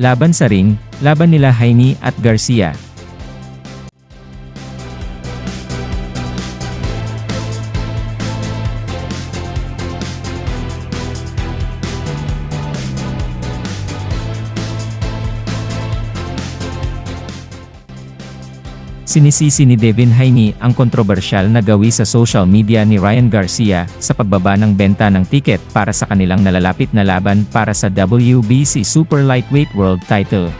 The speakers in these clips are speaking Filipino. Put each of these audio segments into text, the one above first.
Laban sa ring, laban nila Haini at Garcia. Sinisisi ni Devin Haney ang kontrobersyal na gawi sa social media ni Ryan Garcia sa pagbaba ng benta ng tiket para sa kanilang nalalapit na laban para sa WBC Super Lightweight World Title.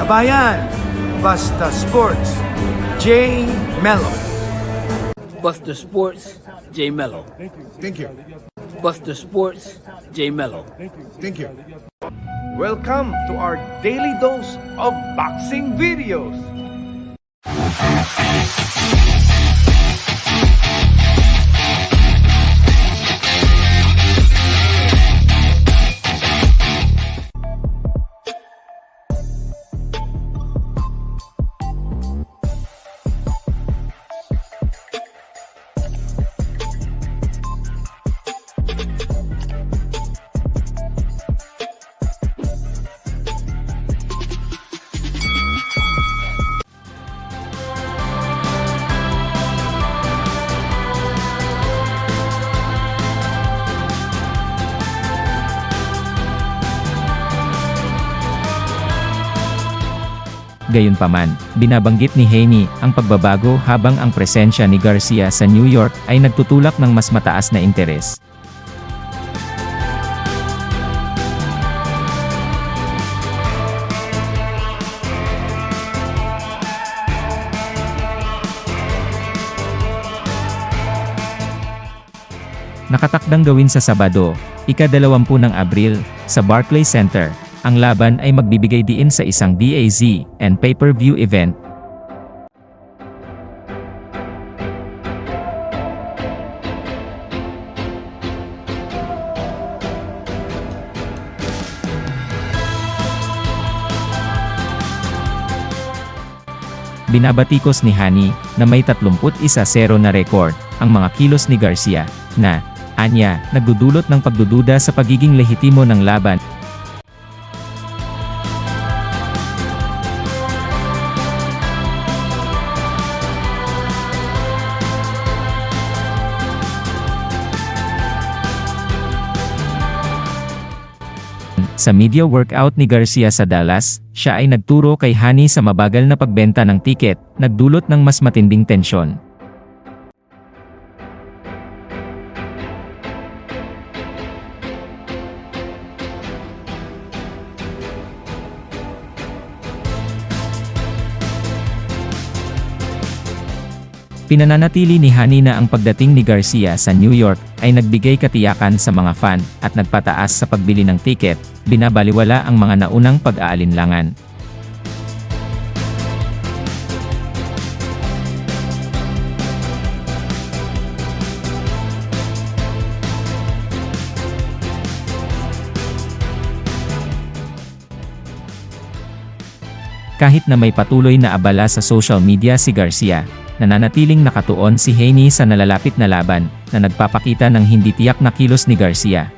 Kabayan, Basta Sports, J. Mello. Buster Sports, J Mello. Thank you. Buster Sports, J Mello. Thank you. Welcome to our daily dose of boxing videos. Gayunpaman, binabanggit ni Haney ang pagbabago habang ang presensya ni Garcia sa New York ay nagtutulak ng mas mataas na interes. Nakatakdang gawin sa Sabado, ika-dalawampu ng Abril, sa Barclays Center. Ang laban ay magbibigay diin sa isang DAZ and pay-per-view event. Binabatikos ni Hani na may 31-0 na record ang mga kilos ni Garcia na, anya, nagdudulot ng pagdududa sa pagiging lehitimo ng laban. Sa media workout ni Garcia sa Dallas, siya ay nagturo kay Hani sa mabagal na pagbenta ng tiket, nagdulot ng mas matinding tensyon. Pinananatili ni Hani na ang pagdating ni Garcia sa New York ay nagbigay katiyakan sa mga fan at nagpataas sa pagbili ng tiket, binabaliwala ang mga naunang pag-aalinlangan. Kahit na may patuloy na abala sa social media si Garcia, nananatiling nakatuon si Haney sa nalalapit na laban, na nagpapakita ng hindi tiyak na kilos ni Garcia.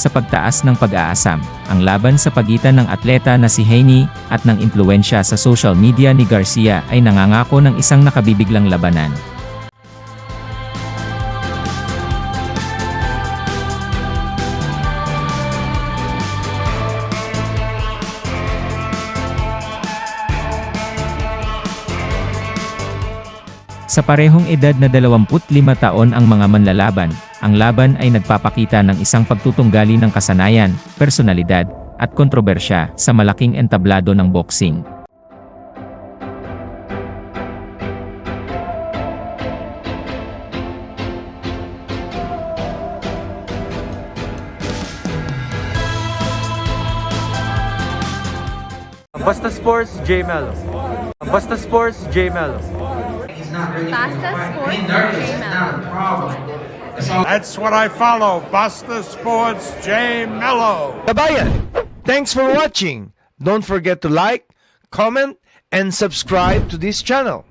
Sa pagtaas ng pag-aasam, ang laban sa pagitan ng atleta na si Haney at ng impluensya sa social media ni Garcia ay nangangako ng isang nakabibiglang labanan. Sa parehong edad na 25 taon ang mga manlalaban, ang laban ay nagpapakita ng isang pagtutunggali ng kasanayan, personalidad, at kontrobersya sa malaking entablado ng boxing. Basta Sports, J Mello. Basta Sports, J Mello. That's what I follow. Basta Sports J Mello. Kabayan, thanks for watching. Don't forget to like, comment, and subscribe to this channel.